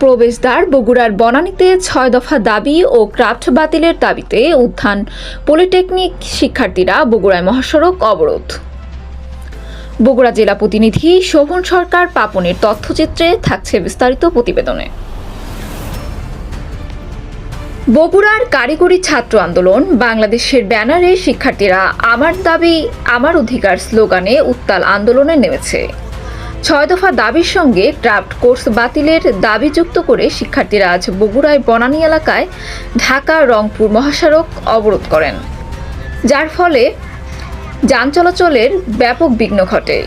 প্রবেশদ্বার বগুড়ার বনানীতে ছয় দফা দাবি ও ক্রাফট বাতিলের দাবিতে উত্থান। পলিটেকনিক শিক্ষার্থীরা বগুড়ায় মহাসড়ক অবরোধ। বগুড়া জেলা প্রতিনিধি শোভন সরকার পাপনের তথ্যচিত্রে থাকছে বিস্তারিত প্রতিবেদনে। বগুড়ার কারিগরি ছাত্র আন্দোলন বাংলাদেশের ব্যানারে শিক্ষার্থীরা, আমার দাবি, আমার অধিকার স্লোগানে উত্তাল আন্দোলনে নেমেছে। ছয় দফা দাবির সঙ্গে ক্রাফট কোর্স বাতিলের দাবি যুক্ত করে শিক্ষার্থীরা আজ বগুড়ায় বনানী এলাকায় ঢাকা, রংপুর মহাসড়ক অবরোধ করেন। যার ফলে যান চলাচলের ব্যাপক বিঘ্ন ঘটে।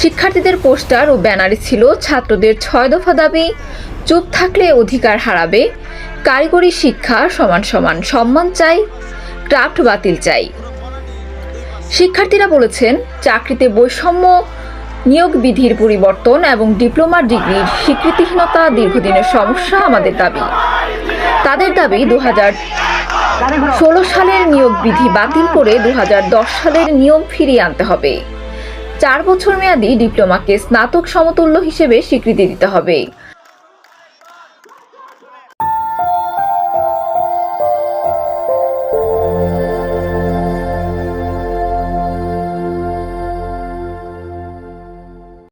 শিক্ষার্থীদের পোস্টার ও ব্যানারে ছিল ছাত্রদের ছয় দফা দাবি, চুপ থাকলে অধিকার হারাবে, কারিগরি শিক্ষা সমান সমান সম্মান চাই ক্রাফট বাতিল চাই। শিক্ষার্থীরা বলেছেন, চাকরিতে বৈষম্য নিয়োগ বিধির পরিবর্তন এবং ডিপ্লোমা ডিগ্রির স্বীকৃতিহীনতা দীর্ঘদিনের সমস্যা আমাদের দাবি। তাদের দাবি দু ষোলো সালের নিয়োগ বিধি বাতিল করে দু হাজার দশ সালের নিয়ম ফিরিয়ে আনতে হবে। চার বছর মেয়াদী ডিপ্লোমাকে স্নাতক সমতুল্য হিসেবে স্বীকৃতি দিতে হবে।